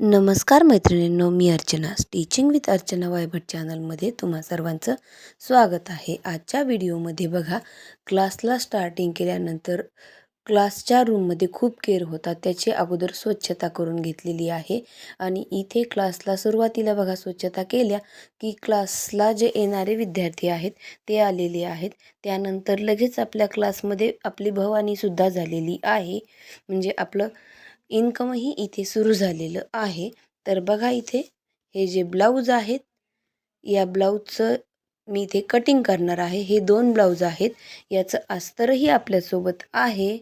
नमस्कार मैत्रिणींनो मी अर्चना. स्टिचिंग विथ अर्चना वायभट चॅनलमध्ये तुम्हा सर्वांचं स्वागत आहे. आजच्या व्हिडिओमध्ये बघा क्लासला स्टार्टिंग केल्यानंतर क्लासच्या रूममध्ये खूप केअर होतात. त्याची अगोदर स्वच्छता करून घेतलेली आहे. आणि इथे क्लासला सुरुवातीला बघा स्वच्छता केल्या की क्लासला जे येणारे विद्यार्थी आहेत ते आलेले आहेत. त्यानंतर लगेच आपल्या क्लासमध्ये आपली भवानीसुद्धा झालेली आहे. म्हणजे आपलं इन्कमही इथे सुरू झालेलं आहे. तर बघा इथे हे जे ब्लाऊज आहेत या ब्लाऊजचं मी इथे कटिंग करणार आहे. हे दोन ब्लाऊज आहेत. याचं अस्तरही आपल्यासोबत आहे.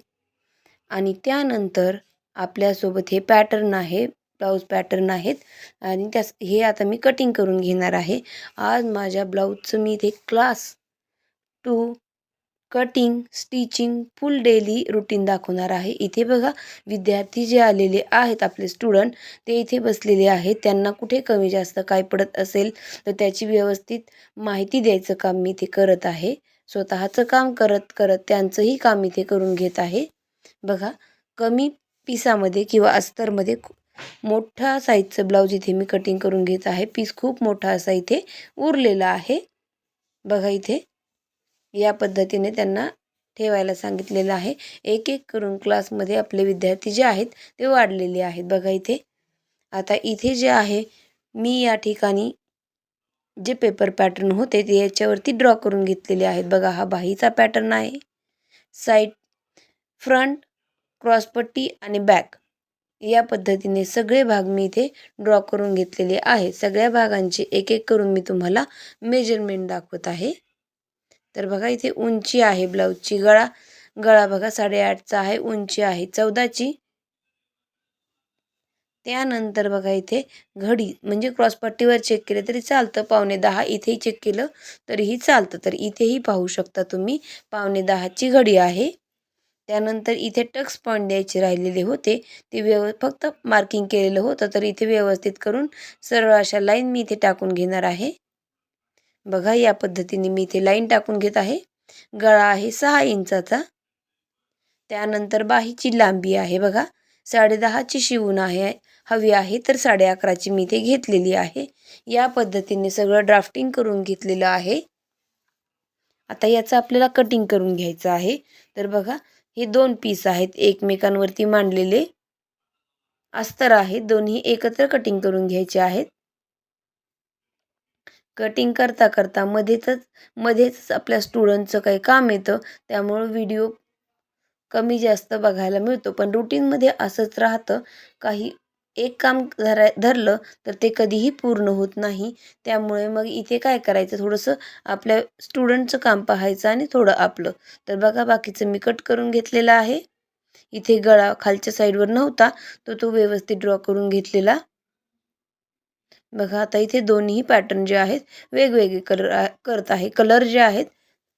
आणि त्यानंतर आपल्यासोबत हे पॅटर्न आहे ब्लाऊज पॅटर्न आहेत. आणि त्यास हे आता मी कटिंग करून घेणार आहे. आज माझ्या ब्लाऊजचं मी इथे class two cutting stitching full daily routine दाखवणार आहे. इथे बघा विद्यार्थी जे आलेले आहेत आपले स्टुडंट ते इथे बसलेले आहेत. त्यांना कुठे कमी जास्त काय पडत असेल तर त्याची व्यवस्थित माहिती द्यायचं काम मी इथे करत आहे. स्वतःचं काम करत करत त्यांचंही काम इथे करून घेत आहे. बघा कमी पिसामध्ये किंवा अस्तरमध्ये मोठा साईजचं ब्लाऊज इथे मी कटिंग करून घेत आहे. पीस खूप मोठा असा इथे उरलेला आहे. बघा इथे या पद्धतीने त्यांना ठेवायला सांगितलेलं आहे. एक एक करून क्लासमध्ये आपले विद्यार्थी जे आहेत ते वाढलेले आहेत. बघा इथे. आता इथे जे आहे मी या ठिकाणी जे पेपर पॅटर्न होते ते याच्यावरती ड्रॉ करून घेतलेले आहेत. बघा हा बाहीचा पॅटर्न आहे. साईड फ्रंट क्रॉसपट्टी आणि बॅक या पद्धतीने सगळे भाग मी इथे ड्रॉ करून घेतलेले आहे. सगळ्या भागांचे एक एक करून मी तुम्हाला मेजरमेंट दाखवत आहे. तर बघा इथे उंची आहे ब्लाऊजची. गळा गळा बघा साडेआठचा आहे उंची आहे. चौदाची. त्यानंतर बघा इथे घडी म्हणजे क्रॉसपट्टीवर चेक केले तरी चालतं. पावणे दहा इथेही चेक केलं तरीही चालतं. तर इथेही पाहू शकता तुम्ही पावणे दहाची घडी आहे. त्यानंतर इथे टक्स पॉईंट द्यायचे राहिलेले होते. ते व्यव फक्त मार्किंग केलेलं होतं. तर इथे व्यवस्थित करून सरळ अशा लाईन मी इथे टाकून घेणार आहे. बघा या पद्धतीने मी इथे लाईन टाकून घेत आहे. गळा आहे सहा इंचाचा. त्यानंतर बाहीची लांबी आहे बघा. साडे दहाची शिवून आहे हवी आहे तर साडे अकराची मी इथे घेतलेली आहे. या पद्धतीने सगळं ड्राफ्टिंग करून घेतलेलं आहे. आता याचं आपल्याला कटिंग करून घ्यायचं आहे. तर बघा हे दोन पीस आहेत एकमेकांवरती मांडलेले. अस्तर आहेत दोन्ही एकत्र कटिंग करून घ्यायचे आहेत. कटिंग करता करता मध्येच मध्येच आपल्या स्टुडंटचं काही काम येतं. त्यामुळं व्हिडिओ कमी जास्त बघायला मिळतो. पण रुटीनमध्ये असंच राहतं. काही एक काम धराय धरलं तर ते कधीही पूर्ण होत नाही. त्यामुळे मग इथे काय करायचं? थोडंसं आपल्या स्टुडंटचं काम पाहायचं आणि थोडं आपलं. तर बघा बाकीचं मी कट करून घेतलेलं आहे. इथे गळा खालच्या साईडवर नव्हता. तो तो व्यवस्थित ड्रॉ करून घेतलेला. बघा आता इथे दोन्ही पॅटर्न जे आहेत वेगवेगळे कलर करत आहे. कलर जे आहेत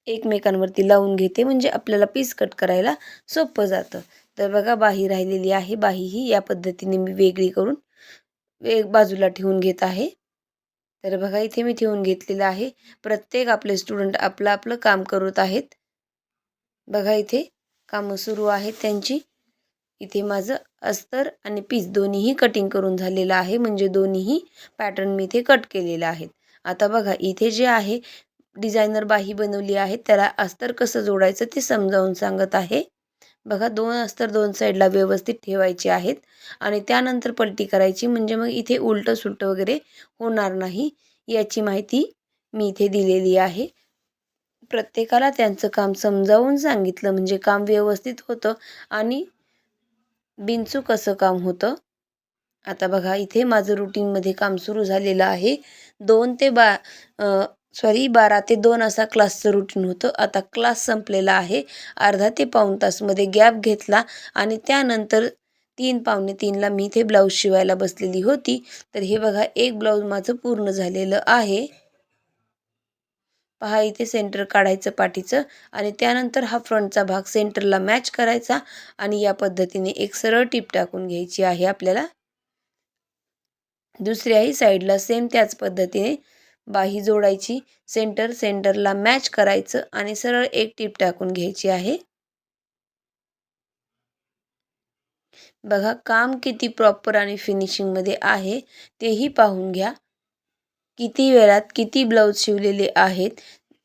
एकमेकांवरती लावून घेते म्हणजे आपल्याला पीस कट करायला सोपं जातं. तर बघा बाही राहिलेली आहे. बाही ही या पद्धतीने मी वेगळी करून वेग बाजूला ठेवून घेत आहे. तर बघा इथे मी ठेवून घेतलेलं आहे. प्रत्येक आपले स्टुडंट आपलं आपलं काम करत आहेत. बघा इथे कामं सुरू आहेत त्यांची. इथे माझं अस्तर आणि पीस दोन्हीही कटिंग करून झालेलं आहे. म्हणजे दोन्हीही पॅटर्न मी इथे कट केलेलं आहेत आता बघा इथे जे आहे डिझायनर बाही बनवली आहे. त्याला अस्तर कसं जोडायचं ते समजावून सांगत आहे. बघा दोन अस्तर दोन साईडला व्यवस्थित ठेवायचे आहेत. आणि त्यानंतर पलटी करायची. म्हणजे मग इथे उलटं सुलटं वगैरे होणार नाही. याची माहिती मी इथे दिलेली आहे. प्रत्येकाला त्यांचं काम समजावून सांगितलं. म्हणजे काम व्यवस्थित होतं आणि बिनचूक कसं काम होतं? आता बघा इथे माझं रुटीनमध्ये काम सुरू झालेलं आहे. दोन ते बा सॉरी बारा ते दोन असा क्लासचं रुटीन होतं. आता क्लास संपलेला आहे. अर्धा ते पाऊण तासमध्ये गॅप घेतला आणि त्यानंतर तीन पावणे तीनला मी इथे ब्लाऊज शिवायला बसलेली होती. तर हे बघा एक ब्लाऊज माझं पूर्ण झालेलं आहे. पहा इथे सेंटर काढायचं पाठीचं आणि त्यानंतर हा फ्रंटचा भाग सेंटरला मॅच करायचा आणि या पद्धतीने एक सरळ टीप टाकून घ्यायची आहे आपल्याला. दुसऱ्याही साईडला सेम त्याच पद्धतीने बाही जोडायची सेंटर सेंटरला मॅच करायचं आणि सरळ एक टीप टाकून घ्यायची आहे. बघा काम किती प्रॉपर आणि फिनिशिंगमध्ये आहे तेही पाहून घ्या. किती वेळात किती ब्लाऊज शिवलेले आहेत?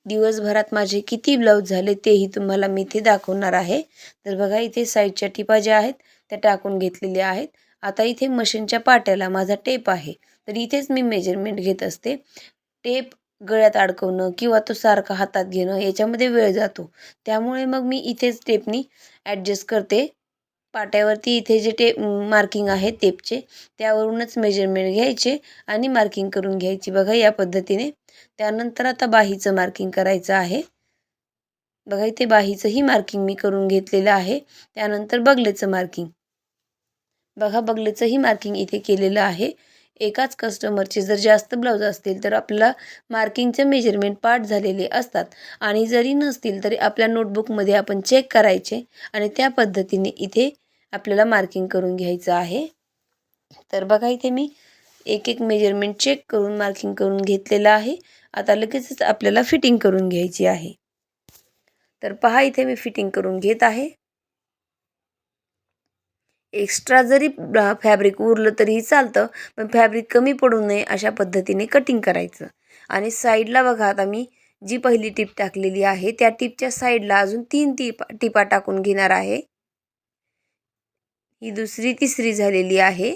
दिवसभरात माझे किती ब्लाऊज झाले तेही तुम्हाला मी इथे दाखवणार आहे. तर बघा इथे साईडच्या टिपा ज्या आहेत त्या टाकून घेतलेल्या आहेत. आता इथे मशीनच्या पाट्याला माझा टेप आहे. तर इथेच मी मेजरमेंट घेत असते. टेप गळ्यात अडकवणं किंवा तो सारखा हातात घेणं याच्यामध्ये वेळ जातो. त्यामुळे मग मी इथेच टेपनी ॲडजस्ट करते. पाट्यावरती इथे जे टेप मार्किंग आहे टेपचे त्यावरूनच मेजरमेंट घ्यायचे आणि मार्किंग करून घ्यायची. बघा या पद्धतीने. त्यानंतर आता बाहीचं मार्किंग करायचं आहे. बघा इथे बाहीचंही मार्किंग मी करून घेतलेलं आहे. त्यानंतर बगलेचं मार्किंग बघा बगलेचंही मार्किंग इथे केलेलं आहे. एकाच कस्टमरचे जर जास्त ब्लाऊज असतील तर आपल्याला मार्किंगचे मेजरमेंट पाठ झालेले असतात. आणि जरी नसतील तरी आपल्या नोटबुकमध्ये आपण चेक करायचे आणि त्या पद्धतीने इथे आपल्याला मार्किंग करून घ्यायचं आहे. तर बघा इथे मी एक एक मेजरमेंट चेक करून मार्किंग करून घेतलेलं आहे. आता लगेचच आपल्याला फिटिंग करून घ्यायची आहे. तर पहा इथे मी फिटिंग करून घेत आहे. एक्स्ट्रा जरी फॅब्रिक उरलं तरीही चालतं पण फॅब्रिक कमी पडू नये अशा पद्धतीने कटिंग करायचं. आणि साईडला बघा आता मी जी पहिली टीप टाकलेली आहे त्या टीपच्या साईडला अजून तीन टीप टिपा टाकून घेणार आहे. ही दुसरी तिसरी झालेली आहे.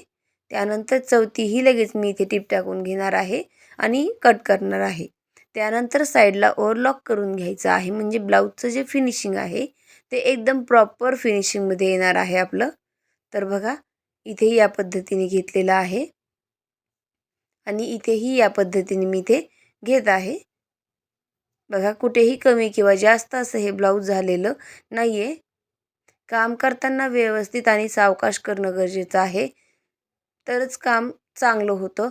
त्यानंतर चौथी ही लगेच मी इथे टीप टाकून घेणार आहे आणि कट करणार आहे. त्यानंतर साईडला ओव्हरलॉक करून घ्यायचं आहे. म्हणजे ब्लाऊजचं जे फिनिशिंग आहे ते एकदम प्रॉपर फिनिशिंगमध्ये येणार आहे आपलं. तर बघा इथेही या पद्धतीने घेतलेलं आहे. आणि इथेही या पद्धतीने मी इथे घेत आहे. बघा कुठेही कमी किंवा जास्त असं हे ब्लाऊज झालेलं नाही आहे काम करताना व्यवस्थित आणि सावकाश करणं गरजेचं आहे. तरच काम चांगलं होतं.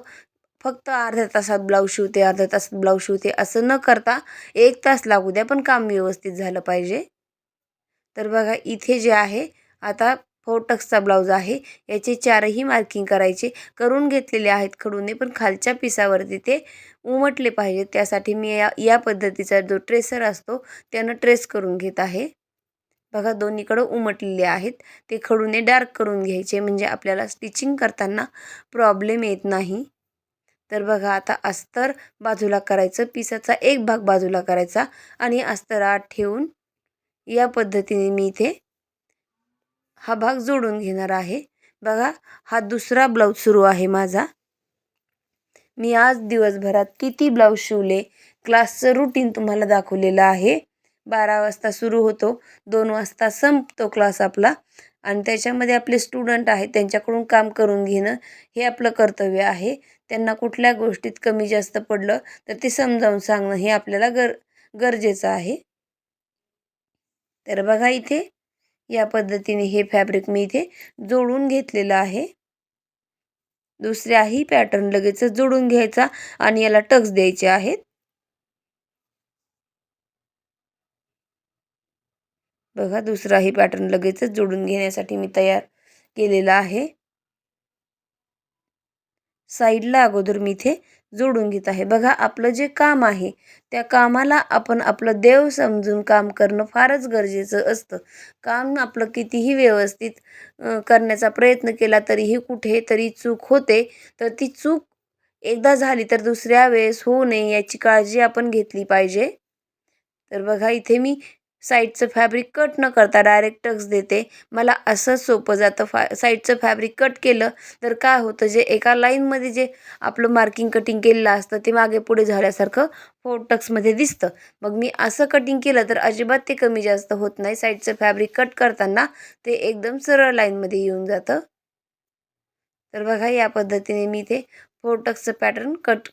फक्त अर्ध्या तासात ब्लाऊज शिवते अर्ध्या तासात ब्लाऊज शिवते असं न करता एक तास लागू द्या पण काम व्यवस्थित झालं पाहिजे. तर बघा इथे जे आहे आता फोटक्सचा ब्लाऊज आहे. याचे चारही मार्किंग करायचे. करून घेतलेले आहेत खडूने पण खालच्या पिसावरती ते उमटले पाहिजेत. त्यासाठी मी या या पद्धतीचा जो ट्रेसर असतो त्यानं ट्रेस करून घेत आहे. बघा दोन्हीकडं उमटलेले आहेत. ते खडूने डार्क करून घ्यायचे म्हणजे आपल्याला स्टिचिंग करताना प्रॉब्लेम येत नाही. तर बघा आता अस्तर बाजूला करायचं पिसाचा एक भाग बाजूला करायचा आणि अस्तर आत ठेवून या पद्धतीने मी इथे हा भाग जोडून घेणार आहे. बघा हा दुसरा ब्लाऊज सुरू आहे माझा. मी आज दिवसभरात किती ब्लाऊज शिवले? क्लासचं रुटीन तुम्हाला दाखवलेलं आहे. बारा वाजता सुरू होतो. दोन वाजता संपतो क्लास आपला. आणि त्याच्यामध्ये आपले स्टुडंट आहेत त्यांच्याकडून काम करून घेणं हे आपलं कर्तव्य आहे. त्यांना कुठल्या गोष्टीत कमी जास्त पडलं तर ते समजावून सांगणं हे आपल्याला गर गरजेचं आहे. तर बघा इथे या पद्धतीने हे फॅब्रिक मी इथे जोडून घेतलेलं आहे. दुसऱ्याही पॅटर्न लगेचच जोडून घ्यायचा आणि याला टक्स द्यायचे आहेत. बघा दुसराही पॅटर्न लगेचच जोडून घेण्यासाठी मी तयार केलेला आहे. साईडला अगोदर मी इथे जोडून घेत आहे. बघा आपलं जे काम आहे त्या कामाला आपण आपलं देव समजून काम करणं फारच गरजेचं असतं. काम आपलं कितीही व्यवस्थित करण्याचा प्रयत्न केला तरीही कुठे तरी चूक होते. तर ती चूक एकदा झाली तर दुसऱ्या वेळेस होऊ नये याची काळजी आपण घेतली पाहिजे. तर बघा इथे मी साईडचं फॅब्रिक कट न करता डायरेक्ट टक्स देते. मला असंच सोपं जातं फा साईडचं फॅब्रिक कट केलं तर काय होतं? जे एका लाईनमध्ये जे आपलं मार्किंग कटिंग केलेलं असतं ते मागे पुढे झाल्यासारखं फोर टक्समध्ये दिसतं. मग मी असं कटिंग केलं तर अजिबात ते कमी जास्त होत नाही. साईडचं फॅब्रिक कट करताना ते एकदम सरळ लाईनमध्ये येऊन जातं. तर बघा या पद्धतीने मी ते फोर टक्सचं पॅटर्न कट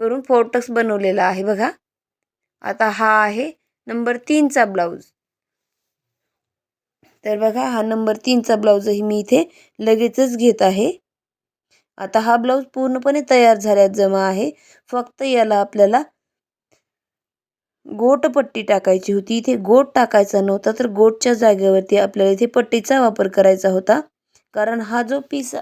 करून फोर टक्स बनवलेलं आहे बघा. आता हा आहे नंबर तीनचा ब्लाऊज. तर बघा हा नंबर तीनचा ब्लाऊजही मी इथे लगेचच घेत आहे. आता हा ब्लाऊज पूर्णपणे तयार झाल्यात जमा आहे. फक्त याला आपल्याला गोट पट्टी टाकायची होती. इथे गोट टाकायचा नव्हता तर गोटच्या जागेवरती आपल्याला इथे पट्टीचा वापर करायचा होता. कारण हा जो पिसा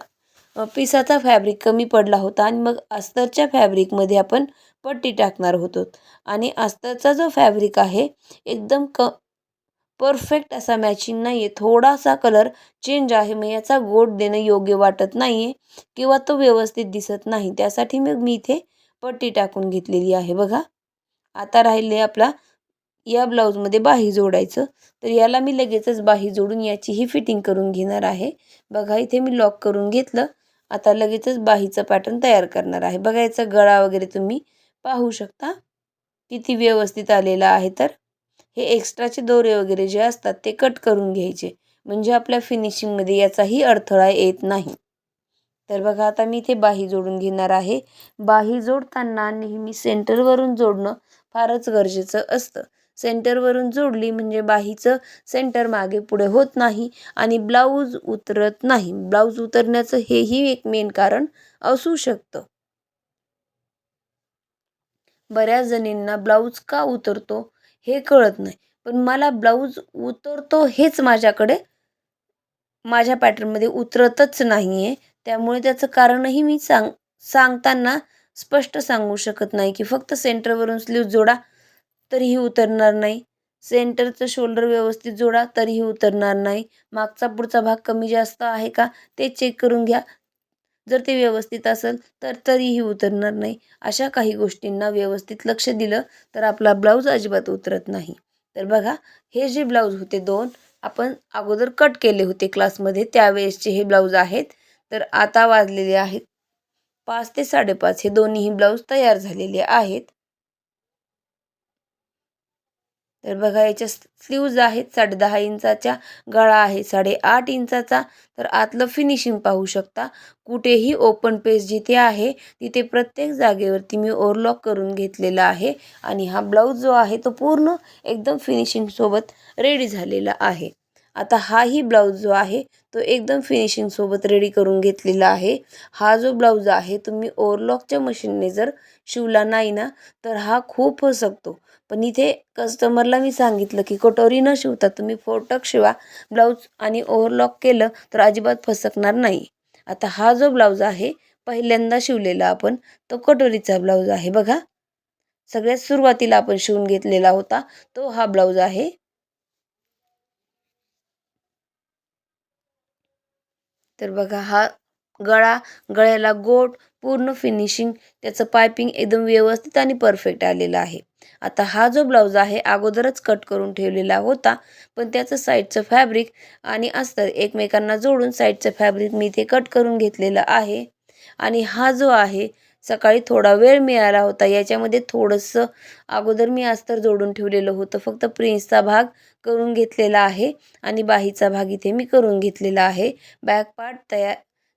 पिसाचा फॅब्रिक कमी पडला होता आणि मग अस्तरच्या फॅब्रिकमध्ये आपण पट्टी टाकणार होतो आणि अस्तरचा जो फॅब्रिक आहे एकदम क परफेक्ट असा मॅचिंग नाही आहे थोडासा कलर चेंज आहे मग याचा गोड देणं योग्य वाटत नाही आहे किंवा तो व्यवस्थित दिसत नाही. त्यासाठी मग मी इथे पट्टी टाकून घेतलेली आहे बघा. आता राहिले आपला या ब्लाऊजमध्ये बाही जोडायचं. तर याला मी लगेचच बाही जोडून याचीही फिटिंग करून घेणार आहे. बघा इथे मी लॉक करून घेतलं. आता लगेचच बाहीचं पॅटर्न तयार करणार आहे. बघा याचा गळा वगैरे तुम्ही पाहू शकता. किती व्यवस्थित आलेला आहे तर. हे एक्स्ट्राचे दोरे वगैरे जे असतात ते कट करून घ्यायचे. म्हणजे आपल्या फिनिशिंगमध्ये याचाही अडथळा येत नाही. तर बघा आता मी इथे बाही जोडून घेणार आहे. बाही जोडताना नेहमी सेंटरवरून जोडणं फारच गरजेचं असतं. सेंटरवरून जोडली म्हणजे बाहीचं सेंटर मागे पुढे होत नाही आणि ब्लाऊज उतरत नाही. ब्लाऊज उतरण्याचं हेही एक मेन कारण असू शकतं. बऱ्याच जणींना ब्लाऊज का उतरतो हे कळत नाही. पण मला ब्लाऊज उतरतो हेच माझ्याकडे माझ्या पॅटर्नमध्ये उतरतच नाही आहे त्यामुळे त्याचं कारणही मी सांग सांगताना स्पष्ट सांगू शकत नाही की फक्त सेंटरवरून स्लीव जोडा तरीही उतरणार नाही. सेंटरचं शोल्डर व्यवस्थित जोडा तरीही उतरणार नाही. मागचा पुढचा भाग कमी जास्त आहे का ते चेक करून घ्या. जर ते व्यवस्थित असेल तर तरीही उतरणार नाही. अशा काही गोष्टींना व्यवस्थित लक्ष दिलं तर आपला ब्लाऊज अजिबात उतरत नाही. तर बघा हे जे ब्लाऊज होते दोन आपण अगोदर कट केले होते क्लासमध्ये त्यावेळेसचे हे ब्लाऊज आहेत. तर आता वाजलेले आहेत पाच ते साडेपाच. हे दोन्हीही ब्लाऊज तयार झालेले आहेत. तर बघा याच्या स्लीव्ज आहेत साडे दहा इंचाच्या गळा आहे साडेआठ इंचाचा. तर आतलं फिनिशिंग पाहू शकता. कुठेही ओपन पेज जिथे आहे तिथे प्रत्येक जागेवरती मी ओव्हरलॉक करून घेतलेला आहे. आणि हा ब्लाऊज जो आहे तो पूर्ण एकदम फिनिशिंगसोबत रेडी झालेला आहे. आता हाही ब्लाऊज जो आहे तो एकदम फिनिशिंगसोबत रेडी करून घेतलेला आहे. हा जो ब्लाऊज आहे तुम्ही ओव्हरलॉकच्या मशीनने जर शिवला नाही ना तर हा खूप फसकतो पण इथे कस्टमरला मी सांगितलं की कटोरी न शिवता तुम्ही फोटक शिवा ब्लाऊज आणि ओव्हरलॉक केलं तर अजिबात फसकणार नाही. आता हा जो ब्लाऊज आहे पहिल्यांदा शिवलेला आपण तो कटोरीचा ब्लाऊज आहे बघा. सगळ्यात सुरुवातीला आपण शिवून घेतलेला होता तो हा ब्लाऊज आहे. तर बघा हा गळा गळ्याला गोट पूर्ण फिनिशिंग त्याचं पायपिंग एकदम व्यवस्थित आणि परफेक्ट आलेलं आहे. आता हा जो ब्लाऊज आहे अगोदरच कट करून ठेवलेला होता पण त्याचं साईडचं फॅब्रिक आणि अस्तर एकमेकांना जोडून साईडचं फॅब्रिक मी ते कट करून घेतलेलं आहे. आणि हा जो आहे सकाळी थोडा वेळ मिळाला होता याच्यामध्ये थोडंसं अगोदर मी अस्तर जोडून ठेवलेलं होतं फक्त प्रिन्सचा भाग करून घेतलेला आहे आणि बाहीचा भाग इथे मी करून घेतलेला आहे. बॅक पार्ट तयार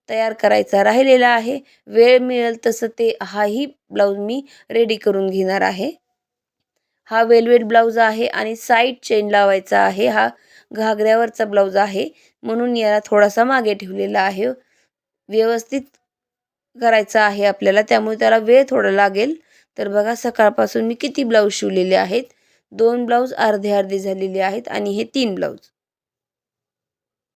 तयार करायचा राहिलेला आहे. वेळ मिळेल तसं ते हाही ब्लाऊज मी रेडी करून घेणार आहे. हा वेलवेट ब्लाऊज आहे आणि साईड चेन लावायचा आहे. हा घागऱ्यावरचा ब्लाऊज आहे. म्हणून याला थोडासा मागे ठेवलेला आहे. व्यवस्थित करायचा आहे आपल्याला. त्यामुळे त्याला वेळ थोडा लागेल. तर बघा सकाळपासून मी किती ब्लाऊज शिवलेले आहेत. दोन ब्लाऊज अर्धे अर्धे झालेले आहेत आणि हे तीन ब्लाऊज